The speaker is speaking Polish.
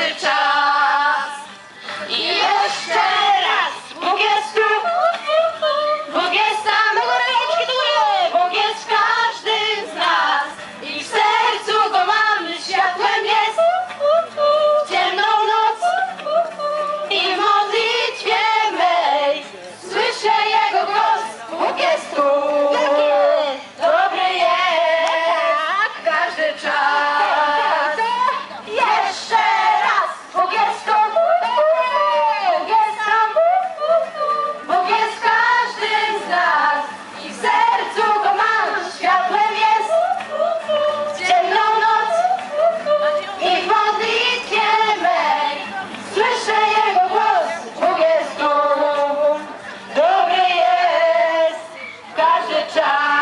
każdy czas. I jeszcze raz, Bóg jest tu, Bóg jest samego ręczki duje, Bóg jest każdy z nas. I w sercu go mamy, światłem jest w ciemną noc. I w modlitwie mej słyszę Jego głos, Bóg jest tu. Dobry jest każdy czas. Każdy czas.